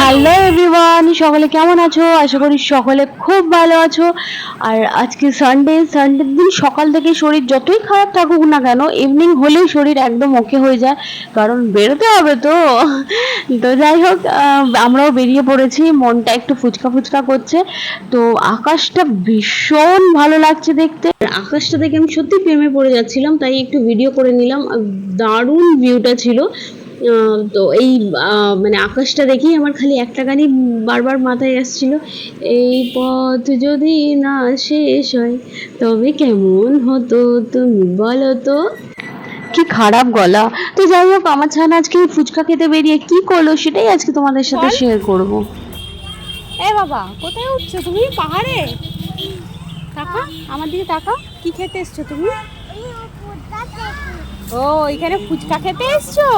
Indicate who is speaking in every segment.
Speaker 1: Hello everyone সকলে কেমন আছো? আশা করি সকলে খুব ভালো আছো। আর আজকে সানডে সানডের দিন সকাল থেকে শরীর যতই খারাপ থাকুক না কেন ইভিনিং হলেই শরীর একদম ওকে হয়ে যায়। কারণ বেরোতে হবে তো। তো যাই হোক আমরাও বেরিয়ে পড়েছি। মনটা একটু ফুচকা ফুচকা করছে। তো আকাশটা ভীষণ ভালো লাগছে দেখতে। আকাশটা দেখে আমি সত্যি প্রেমে পড়ে যাচ্ছিলাম, তাই একটু ভিডিও করে নিলাম। দারুণ ভিউটা ছিল। তো এই মানে আকাশটা দেখেই আমার খালি একটা গানই বারবার মাথায় আসছিল। এই পথ যদি না শেষ হয় তবে কেমন হতো তুমি বলো তো? কি খারাপ গলা। তো যাই হোক আমার ছানা আজকে ফুচকা খেতে বেরিয়ে কি করল সেটাই আজকে তোমাদের সাথে শেয়ার করব।
Speaker 2: এ বাবা কোথায় উঠছো তুমি? পাহাড়ে? তাকা আমার দিকে তাকা কি খেতে এসছো তুমি? ও এখানে ফুচকা খেতে এসছো?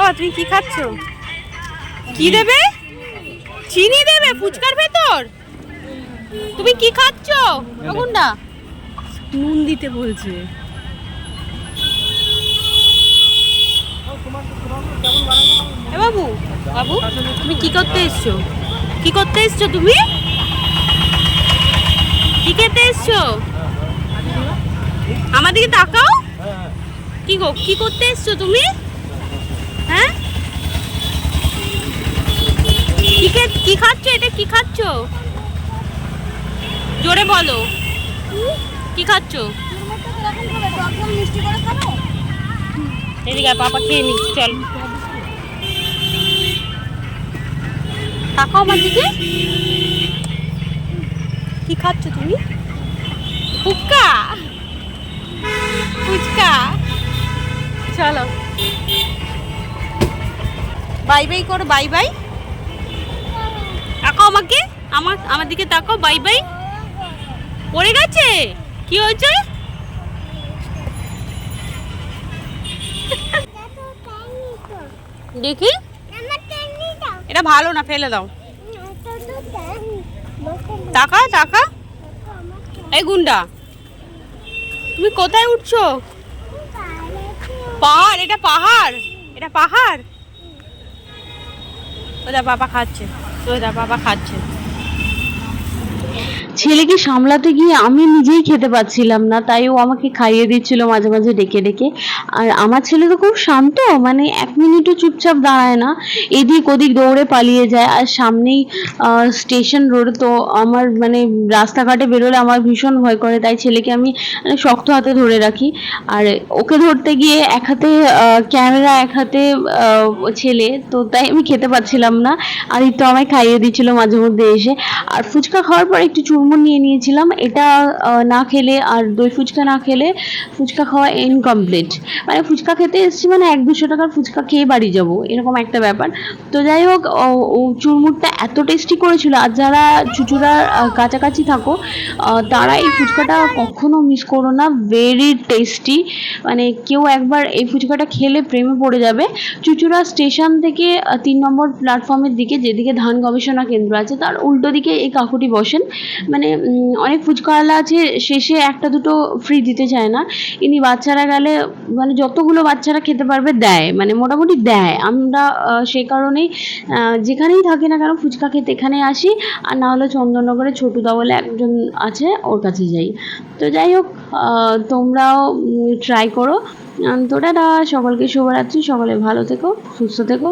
Speaker 2: ও তুমি কি খাচ্ছ? কি দেবে? চিনি দেবে ফুচকার ভেতর? তুমি কি খাচ্ছ? না। নুন দিতে বলছে। এ বাবু বাবু তুমি কি করতে এসছো? কি করতে এসছো তুমি? কি খেতে এসছো? আমার দিকে তাকাও। কি গো কি করতে এসছো তুমি? হ্যাঁ? কি খাচ্ছ এটা? কি খাচ্ছ? জোরে বলো। কি খাচ্ছ? এদিকে পাপা খেয়ে নিচ্ছি চল। তাকাও আমার দিকে কি খাচ্ছ তুমি? ফুচকা। ফুচকা। চলো। বাই বাই করো, বাই বাই। তাকাও আমাকে, আমার আমার দিকে তাকাও, বাই বাই। পড়ে গেছে? কি হয়েছে? দেখি। এটা ভালো না, ফেলে দাও। টাকা টাকা এই গুন্ডা, তুমি কোথায় উঠছো? পাহাড়, এটা পাহাড় এটা পাহাড়। ওদা বাবা খাচ্ছে ওরা বাবা খাচ্ছে।
Speaker 1: ছেলেকে সামলাতে গিয়ে আমি নিজেই খেতে পাচ্ছিলাম না, তাই ও আমাকে খাইয়ে দিচ্ছিল মাঝে মাঝে ডেকে ডেকে। আর আমার ছেলে তো খুব শান্ত মানে এক মিনিটও চুপচাপ দাঁড়ায় না। এদিক ওদিক দৌড়ে পালিয়ে যায়। আর সামনেই স্টেশন রোড, তো আমার মানে রাস্তাঘাটে বেরোলে আমার ভীষণ ভয় করে, তাই ছেলেকে আমি মানে শক্ত হাতে ধরে রাখি। আর ওকে ধরতে গিয়ে এক হাতে ক্যামেরা, এক হাতে ছেলে, তো তাই আমি খেতে পাচ্ছিলাম না। আর তো আমায় খাইয়ে দিচ্ছিল মাঝে মধ্যে এসে। আর ফুচকা খাওয়ার পর একটু চুরমুর নিয়ে নিয়েছিলাম। এটা না খেলে আর দই ফুচকা না খেলে ফুচকা খাওয়া ইনকমপ্লিট মানে ফুচকা খেতে এসেছি মানে এক দুশো টাকার ফুচকা খেয়ে বাড়ি যাব, এরকম একটা ব্যাপার। তো যাই হোক, ও- ও চুরমুরটা এত টেস্টি করেছিল আর যারা চুচুড়ার কাছাকাছি থাকো তারা এই ফুচকাটা কখনো মিস করো না। ভেরি টেস্টি মানে কেউ একবার এই ফুচকাটা খেলে প্রেমে পড়ে যাবে। চুচুড়া স্টেশন থেকে তিন নম্বর প্ল্যাটফর্মের দিকে, যেদিকে ধান গবেষণা কেন্দ্র আছে, তার উল্টো দিকে এই কাকুটি বসেন। মানে অনেক ফুচকাওয়ালা আছে, শেষে একটা দুটো ফ্রি দিতে চায় না। ইনি বাচ্চারা গেলে মানে যতগুলো বাচ্চারা খেতে পারবে দেয় মানে মোটামুটি দেয়। আমরা সেই কারণেই যেখানেই থাকি না কেন ফুচকা খেতে এখানে আসি, আর না হলে চন্দননগরে ছোটুদা বলে একজন আছে, ওর কাছে যাই। তো যাই হোক তোমরাও ট্রাই করো। তো টাটা, সকলকে শুভরাত্রি, সকলে ভালো থেকো, সুস্থ থেকো।